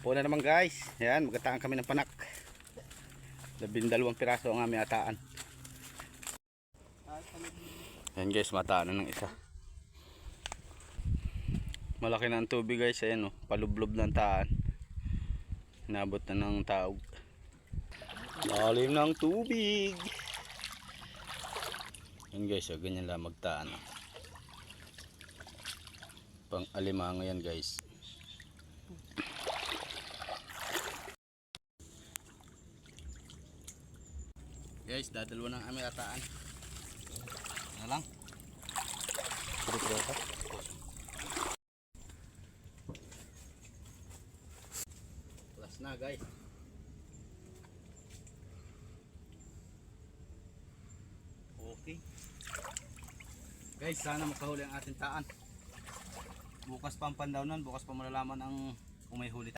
Hapon na naman guys. Yan, magataan kami ng panak. Labindalawang piraso ang aming ataan. Yan guys, mataan na ng isa. Malaki na ang tubig guys. Ayan oh, palublob ng taan. Nabot na ng taog. Lalim ng tubig. Yan guys, oh, ganyan lang magtaan. oh. Pang alimango yan guys. Guys, dadalwa ng aming ataan. Ano lang? Plus na guys. Okay. Guys, sana makahuli ang ating taan. Bukas pa ang pandaw nun, bukas pa malalaman ang kung may huli